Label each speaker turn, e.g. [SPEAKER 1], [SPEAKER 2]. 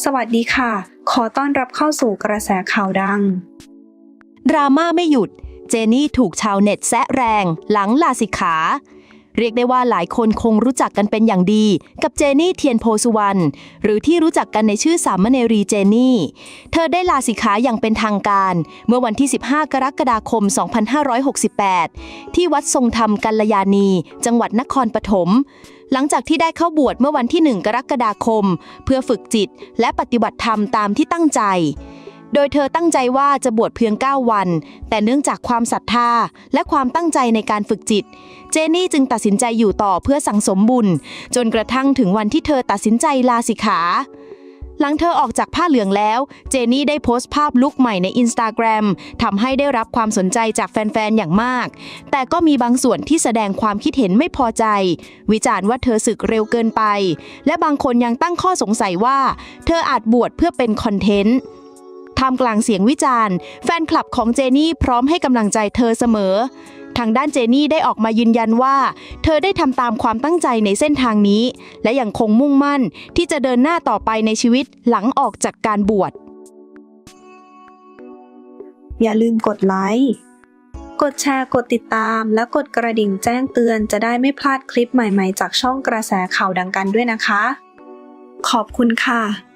[SPEAKER 1] สวัสดีค่ะ ขอต้อนรับเข้าสู่กระแสข่าวดัง
[SPEAKER 2] ดราม่าไม่หยุด เจนี่ถูกชาวเน็ตแซะแรง หลังลาสิกขา เรียกได้ว่าหลายคนคงรู้จักกันเป็นอย่างดี กับเจนี่เทียนโพสุวรรณหรือที่รู้จักกันในชื่อสามเณรีเจนี่ เธอได้ลาสิกขาอย่างเป็นทางการ เมื่อวันที่ 15 กรกฎาคม 2568 ที่วัดทรงธรรมกัลยาณี จังหวัดนครปฐมหลังจากที่ได้เข้าบวชเมื่อวันที่ 1 กรกฎาคม เพื่อฝึกจิตและปฏิบัติธรรมตามที่ตั้งใจ โดยเธอตั้งใจว่าจะบวชเพียง 9 วัน แต่เนื่องจากความศรัทธาและความตั้งใจในการฝึกจิต เจนี่จึงตัดสินใจอยู่ต่อเพื่อสั่งสมบุญ จนกระทั่งถึงวันที่เธอตัดสินใจลาสิกขาหลังเธอออกจากผ้าเหลืองแล้ว เจนี่ได้โพสต์ภาพลุคใหม่ในอินสตาแกรมทำให้ได้รับความสนใจจากแฟน ๆ อย่างมาก แต่ก็มีบางส่วนที่แสดงความคิดเห็นไม่พอใจ วิจารณ์ว่าเธอสึกเร็วเกินไป และบางคนยังตั้งข้อสงสัยว่า เธออาจบวชเพื่อเป็นคอนเทนต์ ท่ามกลางเสียงวิจารณ์ แฟนคลับของเจนี่พร้อมให้กำลังใจเธอเสมอ ทางด้านเจนี่ได้ออกมายืนยันว่า เธอได้ทำตามความตั้งใจในเส้นทางนี้ และยังคงมุ่งมั่นที่จะเดินหน้าต่อไปในชีวิตหลังออกจากการบวช
[SPEAKER 1] อย่าลืมกดไลค์ กดแชร์ กดติดตาม และกดกระดิ่งแจ้งเตือนจะได้ไม่พลาดคลิปใหม่ๆ จากช่องกระแสข่าวดังกันด้วยนะคะ ขอบคุณค่ะ